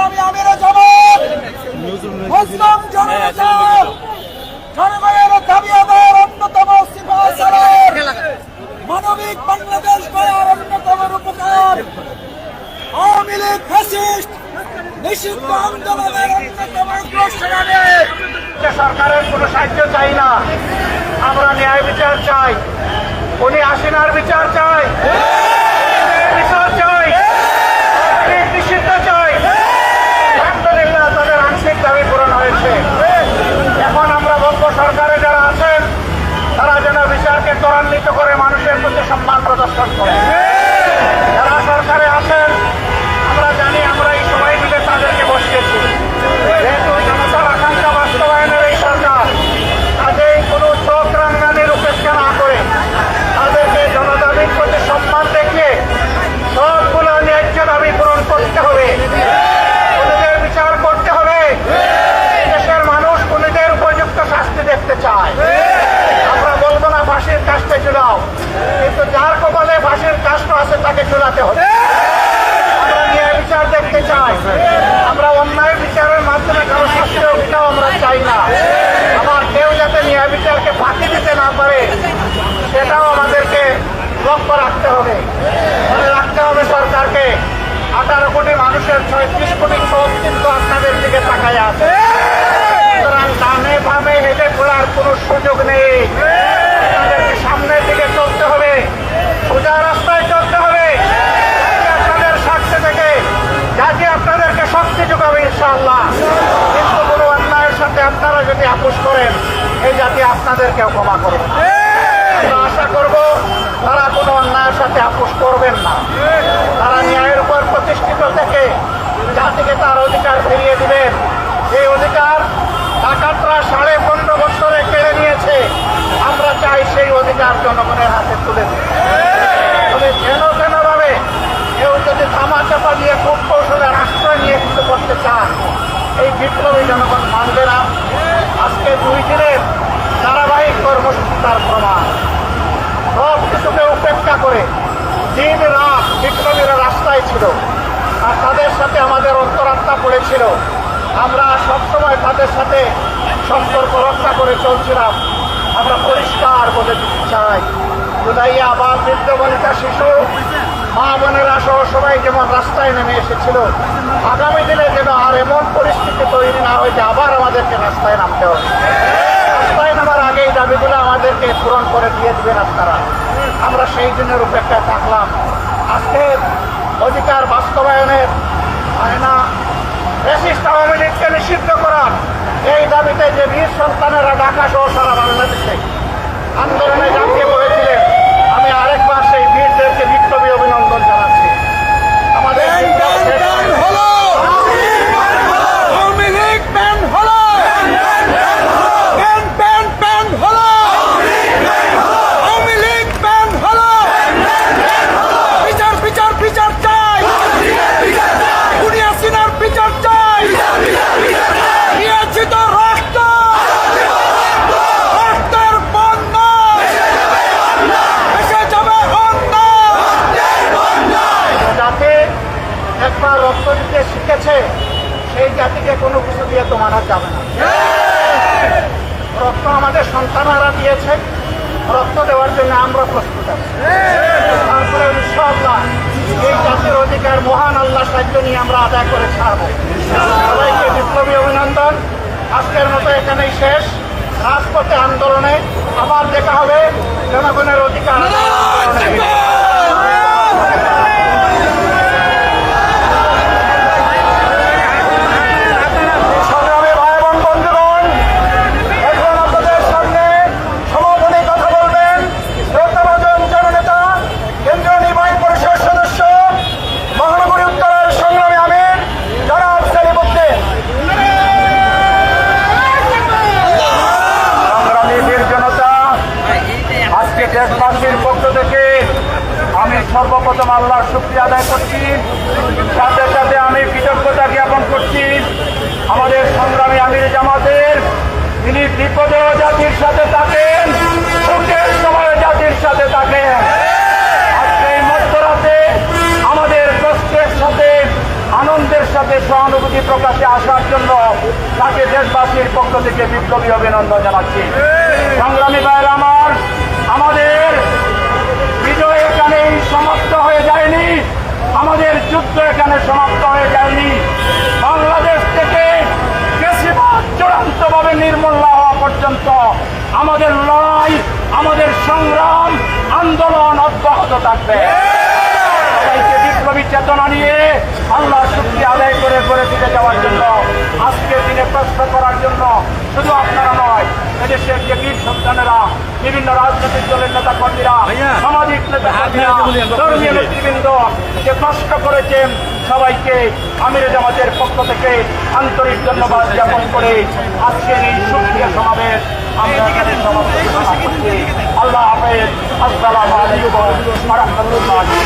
সংগ্রামী আমির জামাত। মুসলিম জনতা জনগণের দাবি আদায়ের অন্যতম সিপাহাসারের মানবিক বাংলাদেশ গড়ার অন্যতম রূপকার। আওয়ামী লীগ ফ্যাসিস্ট। নিষিদ্ধ আন্দোলনের অন্যতম অগ্রসেনানী সরকারের কোনো সাহায্য চাই না। আমরা ন্যায় বিচার চাই। উনি হাসিনার বিচার চাই বিচার চাই আওয়ামী লীগ নিষিদ্ধ চাই আলহামদুলিল্লাহ তাদের আংশিক দাবি পূরণ হয়েছে এখন আমরা বলব সরকারে যারা আছেন তারা যেন বিচারকে ত্বরান্বিত করে মানুষের প্রতি সম্মান প্রদর্শন করে যারা সরকারে আছেন আমরা জানি আমরা এই সবাই মিলে তাদেরকে বসিয়েছি যেহেতু জনতার আকাঙ্ক্ষা বাস্তবায়নের এই সরকার কাজেই কোনো চোখ রাঙ্গানির উপেক্ষা না করে তাদেরকে জনদাবির প্রতি সম্মান দেখিয়ে সবগুলো ন্যায্য দাবি পূরণ করতে হবে খুনিদের বিচার করতে হবে দেশের মানুষ খুনিদের উপযুক্ত শাস্তি দেখতে চায় আমরা বলব না ফাঁসির কাজটা চুলাও কিন্তু যার কপালে ফাঁসির কাজটা আছে তাকে চুলাতে হবে আমরা ন্যায় বিচার দেখতে চাই আমরা অন্যায় বিচারের মাধ্যমে কারও শাস্তি হোক এটাও আমরা চাই না আমার কেউ যাতে ন্যায় বিচারকে ফাঁকি দিতে না পারে সেটাও আমাদেরকে লক্ষ্য রাখতে হবে মনে রাখতে হবে সরকারকে আঠারো কোটি মানুষের ছয়ত্রিশ কোটি চোখ কিন্তু আপনাদের দিকে তাকায় আছে সুতরাং ডানে বামে হেঁটে ঘোরার কোনো সুযোগ নেই আপনাদেরকে সামনের দিকে চলতে হবে সোজা রাস্তায় চলতে হবে জাতি আপনাদের স্বার্থে থেকে জাতি আপনাদেরকে শক্তি যোগাবে ইনশাআল্লাহ কিন্তু কোনো অন্যায়ের সাথে আপনারা যদি আপোষ করেন এই জাতি আপনাদেরকেও ক্ষমা করবে। আশা করব তারা কোনো অন্যায়ের সাথে আপোষ করবেন না। তারা ন্যায়ের উপর প্রতিষ্ঠিত থেকে জাতিকে তার অধিকার ফিরিয়ে দিবেন। এই অধিকার ডাকাতরা সাড়ে পনেরো বছরে কেড়ে নিয়েছে। আমরা চাই সেই অধিকার জনগণের হাতে তুলে দিই তবে যেন তেন ভাবে কেউ যদি থামা চাপা দিয়ে খুব কৌশলে আশ্রয় নিয়ে কিছু করতে চান এই বিপ্লবী জনগণ মানবে না। আজকে দুই দিনের ধারাবাহিক কর্মসূচি তার প্রমাণ। সব কিছুকে উপেক্ষা করে দিন রাত বিপ্লবীরা রাস্তায় ছিল আর তাদের সাথে আমাদের অন্তরাত্মা পড়েছিল। আমরা সবসময় তাদের সাথে সম্পর্ক রক্ষা করে চলছিলাম। আমরা পরিষ্কার বলে দিতে চাই। জুদাইয়া আবার বৃদ্ধ বনিতা শিশু, মা বোনেরা সহ সবাই যেমন রাস্তায় নেমে এসেছিল, আগামী দিনে যেন আর এমন পরিস্থিতি তৈরি না হয় যে আবার আমাদেরকে রাস্তায় নামতে হবে। রাস্তায় নামার আগে এই দাবিগুলো আমাদেরকে পূরণ করে দিয়ে দিবেন আপনারা। আমরা সেই দিনের উপেক্ষায় থাকলাম। আজকে অধিকার বাস্তবায়নের আয়না রেসিস্ট আওয়ামী নিষিদ্ধ করার এই দাবিতে যে বীর সন্তানেরা ঢাকা সহ সারা বাংলাদেশে আন্দোলনে ঝাঁপিয়ে পড়েছিলেন আমি আরেকবার সেই বীরদেরকে বিপ্লবী অভিনন্দন জানাচ্ছি আমাদের বিপ্লব শেষ হয়নি। হলো আওয়ামী লীগ প্যান হলো প্যান প্যান প্যান হলো আওয়ামী লীগ প্যান হলো বিচার বিচার বিচার চাই দুনিয়া সিনার বিচার চাই দিয়েছি তো রক্ত রক্তের বন্যা এসে যাবে অন্য জাতি একবার রক্ত দিতে শিখেছে, সেই জাতিকে কোনো কিছু দিয়ে তো মানা যাবে না। রক্ত আমাদের সন্তানরা দিয়েছে। রক্ত দেওয়ার জন্য আমরা প্রস্তুত আছি। তারপরে এই জাতির অধিকার মহান আল্লাহ সাহায্য নিয়ে আমরা আদায় করে ছাড়বো। সবাইকে বিপ্লবী অভিনন্দন। আজকের মতো এখানেই শেষ। রাজপথে আন্দোলনে আবার দেখা হবে। জনগণের অধিকার আন্দোলনে। সংগ্রামী ভাই এবং বন্ধুগণ এখন আপনাদের সামনে সমাধানে কথা বলবেন শ্রদ্ধাভাজন জননেতা কেন্দ্রীয় নির্বাহী পরিষদ সদস্য মহানগরী উত্তরের সংগ্রামী আমির জনাব সেলিমুদ্দিন সংগ্রামী বীর জনতা আজকে দেশবাসীর পক্ষ থেকে আমি সর্বপ্রথম আল্লাহর শুক্রিয়া আদায় করছি সাথে সাথে আমি কৃতজ্ঞতা জ্ঞাপন করছি আমাদের সংগ্রামী আমির জামাতের তিনি বিপদেও জাতির সাথে থাকেন, সুখের সময় জাতির সাথে থাকেন। আজকে আমাদের কষ্টের সাথে, আনন্দের সাথে সহানুভূতি প্রকাশে আসার তাকে দেশবাসীর পক্ষ থেকে বিপ্লবী অভিনন্দন জানাচ্ছি। সংগ্রামী ভাইয়ের আমার, আমাদের বিজয় এখানে সমাপ্ত হয়ে যায়নি, আমাদের যুদ্ধ এখানে সমাপ্ত হয়ে যায়নি। বাংলাদেশ থেকে বেশিরভাগ চূড়ান্তভাবে নির্মূল পর্যন্ত আমাদের লড়াই আমাদের সংগ্রাম আন্দোলন অব্যাহত থাকবে। বিপ্লবী চেতনা নিয়ে আল্লাহ শুক্রিয়া আদায় করে করে ফিরে যাওয়ার জন্য আজকের দিনে প্রশ্ন করার জন্য শুধু আপনারা নয় এদেশের যে বীর সন্তানেরা বিভিন্ন রাজনৈতিক দলের নেতা কর্মীরা সামাজিক নেতা কর্মীরা ধর্মীয় নেতৃবৃন্দ যে কষ্ট করেছেন সবাইকে আমির জামাতের পক্ষ থেকে আন্তরিক ধন্যবাদ জ্ঞাপন করে আজকের এই সুক্রিয়া সমাবেশ আমরা। আল্লাহ হাফেজ। আসসালামু আলাইকুম ওয়া রাহমাতুল্লাহি।